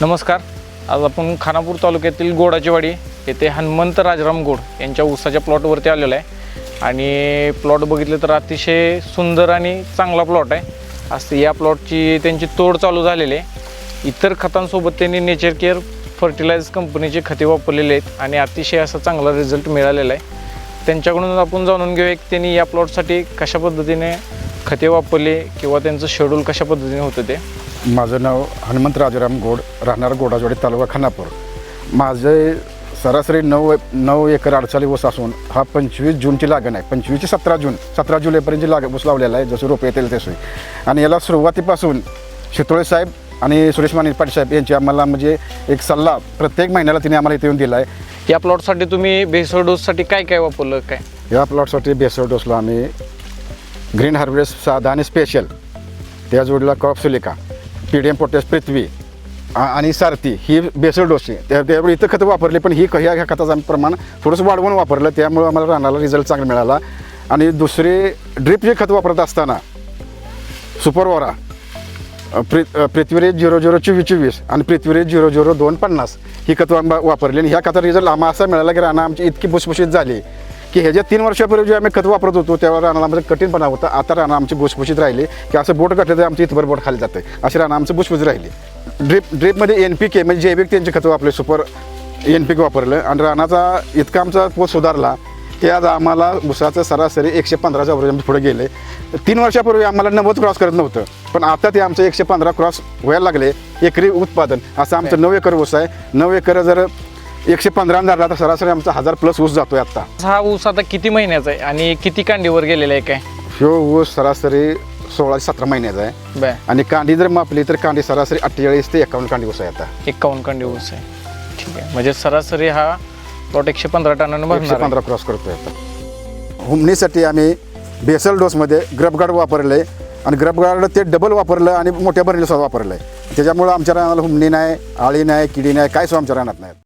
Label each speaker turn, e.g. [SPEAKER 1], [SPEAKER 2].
[SPEAKER 1] नमस्कार. आज आपण खानापूर तालुक्यातील गोडाचेवाडी येथे हनुमंत राजाराम गोड यांच्या ऊसाच्या प्लॉटवरती आलेलो आहे. आणि प्लॉट बघितलं तर अतिशय सुंदर आणि चांगला प्लॉट आहे. असं या प्लॉटची त्यांची तोड चालू झालेली आहे. इतर खतांसोबत त्यांनी नेचर केअर फर्टिलायझर कंपनीचे खते वापरलेले आहेत आणि अतिशय असा चांगला रिझल्ट मिळालेला आहे. त्यांच्याकडून आपण जाणून घेऊया की त्यांनी या प्लॉटसाठी कशा पद्धतीने खते वापरले किंवा त्यांचं शेड्यूल कशा पद्धतीने होतं ते?
[SPEAKER 2] माझं नाव हनुमंत राजाराम गोड राहणार गोडाजवाडी तालुका खानापूर. माझे सरासरी नऊ नऊ एकर अडचाली ऊस असून हा पंचवीस जूनची लागण आहे. पंचवीस ते सतरा जून सतरा जुलैपर्यंत लाग ऊस लावलेला आहे जसं रोपे येतील तसे. आणि याला सुरुवातीपासून शितोळे साहेब आणि सुरेश माने पाटील साहेब यांची आम्हाला म्हणजे एक सल्ला प्रत्येक महिन्याला तिने आम्हाला इथे येऊन दिला आहे.
[SPEAKER 1] या प्लॉटसाठी तुम्ही बेसळ डोससाठी काय काय वापरलं काय?
[SPEAKER 2] या प्लॉटसाठी बेसळ डोसला आम्ही ग्रीन हार्वेस्ट साधा आणि स्पेशल त्या जोडीला कॉप्सुलिका silica P D M potash Prithvi आणि सारथी ही बेसळ डोसची त्या त्यावेळी इथं खतं वापरली पण ही ह्या ह्या खताचं आम्ही प्रमाण थोडंसं वाढवून वापरलं त्यामुळे आम्हाला रानाला रिझल्ट चांगला मिळाला. आणि दुसरे ड्रिप जे खत वापरत असताना सुपरवॉरा वॉरा पृ पृथ्वीरेज झिरो झिरो चोवीस चोवीस आणि पृथ्वीरेज झिरो झिरो दोन पन्नास ही खतं वापरली. आणि ह्या खताचा रिझल्ट आम्हाला असा मिळाला की राणा आमची इतकी भुसभुशीत झाली. की ह्याच्या तीन वर्षापूर्वी जे आम्ही खत वापरत होतो तेव्हा रानाला आमचं कठीणपणा होता. आता राणा आमची भुसभुशीत राहिली की असं बोट घातलं तर आमची इथभर बोट खाली जाते. अशी राणा आमचं भुसभुशीत राहिली. ड्रिप ड्रिपमध्ये एन पी के म्हणजे जैविक त्यांचे खतं वापरले सुपर एन पी के वापरलं. आणि रानाचा इतका आमचा पोत सुधारला की आज आम्हाला ऊसाचं सरासरी एकशे पंधराच्या वर पुढे गेले. तीन वर्षापूर्वी आम्हाला नव्वद क्रॉस करत नव्हतं. पण आता ते आमचं एकशे पंधरा क्रॉस व्हायला लागले. एकरी उत्पादन असं आमचं नऊ एकर ऊस आहे. नऊ एकर जर एकशे पंधरा धरला तर सरासरी आमचा हजार प्लस ऊस जातोय आता.
[SPEAKER 1] हा ऊस आता किती महिन्याचा आहे आणि किती कांडीवर गेलेला आहे काय?
[SPEAKER 2] ह्यो ऊस सरासरी सोळा ते सतरा महिन्याचा आहे.
[SPEAKER 1] बर.
[SPEAKER 2] आणि कांडी जर मापली तर कांडी सरासरी अठ्ठेचाळीस ते एकावन्न कांडी ऊस आहे आता.
[SPEAKER 1] एकावन्न कांडी ऊस आहे. ठीक आहे. म्हणजे सरासरी हा प्लॉट एकशे पंधरा टनानं
[SPEAKER 2] एकशे
[SPEAKER 1] भरणार आहे.
[SPEAKER 2] पंधरा क्रॉस करतोय आता. हुमणीसाठी आम्ही बेसल डोसमध्ये ग्रबगार्ड वापरले आणि ग्रबगार्ड ते डबल वापरलं आणि मोठ्या बरणीला सुद्धा वापरलं त्याच्यामुळं आमच्या रानाला हुमणी नाही आळी नाही किडी नाही काय सुद्धा आमच्या रानात नाही.